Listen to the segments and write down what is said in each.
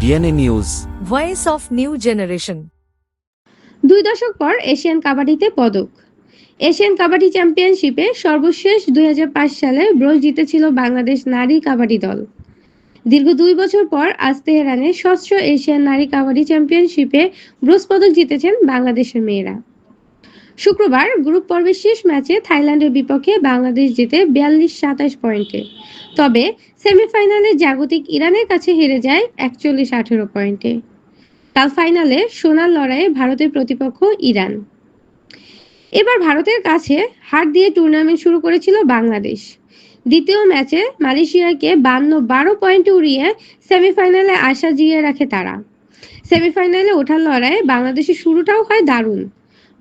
DNA news voice of new generation দুই দশক পর এশিয়ান কাবাডিতে পদক। এশিয়ান কাবাডি চ্যাম্পিয়নশিপে সর্বশেষ দুই হাজার পাঁচ সালে ব্রোঞ্জ জিতেছিল বাংলাদেশ নারী কাবাডি দল। দীর্ঘ দুই বছর পর আজ তেহরানে ষষ্ঠ এশিয়ান নারী কাবাডি চ্যাম্পিয়নশিপে ব্রোঞ্জ পদক জিতেছেন বাংলাদেশের মেয়েরা। শুক্রবার গ্রুপ পর্বের শেষ ম্যাচে থাইল্যান্ডের বিপক্ষে বাংলাদেশ জিতে বিয়াল্লিশ সাতাশ পয়েন্টে। তবে সেমিফাইনালে জাগতিক ইরানের কাছে হেরে যায় একচল্লিশ আঠেরো পয়েন্টে। কাল ফাইনালে সোনার লড়াইয়ে ভারতের প্রতিপক্ষ ইরান। এবার ভারতের কাছে হার দিয়ে টুর্নামেন্ট শুরু করেছিল বাংলাদেশ। দ্বিতীয় ম্যাচে মালয়েশিয়াকে বান্ন বারো পয়েন্টে উড়িয়ে সেমিফাইনালে আশা জিয়ে রাখে তারা। সেমিফাইনালে ওঠার লড়াইয়ে বাংলাদেশের শুরুটাও হয় দারুণ।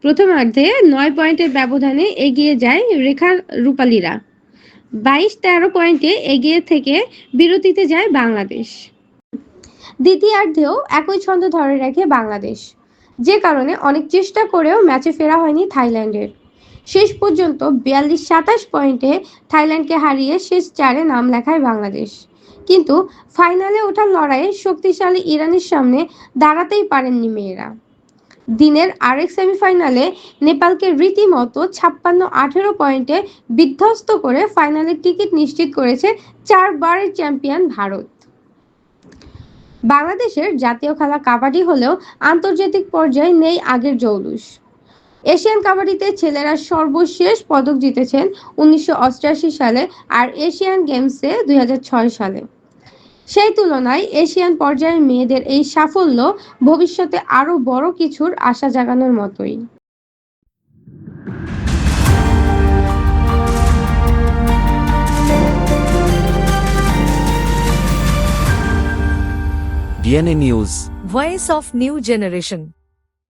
প্রথমার্ধে নয় পয়েন্টের ব্যবধানে এগিয়ে যায় রেখা রূপালীরা। বাইশ তেরো পয়েন্টে এগিয়ে থেকে বিরতিতে যায় বাংলাদেশ। দ্বিতীয়ার্ধেও একই ছন্দ ধরে রাখে বাংলাদেশ। যে কারণে অনেক চেষ্টা করেও ম্যাচে ফেরা হয়নি থাইল্যান্ডের। শেষ পর্যন্ত বিয়াল্লিশ সাতাশ পয়েন্টে থাইল্যান্ডকে হারিয়ে শেষ চারে নাম লেখায় বাংলাদেশ। কিন্তু ফাইনালে ওঠার লড়াইয়ে শক্তিশালী ইরানের সামনে দাঁড়াতেই পারেননি মেয়েরা। দিনের আরেক সেমিফাইনালে নেপালকে রীতিমতো ছাপ্পান্ন আঠেরো পয়েন্টে বিধ্বস্ত করে ফাইনালের টিকিট নিশ্চিত করেছে চারবারের চ্যাম্পিয়ন ভারত। বাংলাদেশের জাতীয় খেলা কাবাডি হলেও আন্তর্জাতিক পর্যায়ে নেই আগের জৌলুস। এশিয়ান কাবাডিতে ছেলেরা সর্বশেষ পদক জিতেছেন উনিশশো অষ্টআশি সালে আর এশিয়ান গেমসে দুই হাজার ছয় সালে। সেই তুলনায় এশিয়ান পর্যায়ের মেয়েদের এই সাফল্য ভবিষ্যতে আরও বড় কিছুর আশা জাগানোর মতোই। DNA news. Voice of new generation.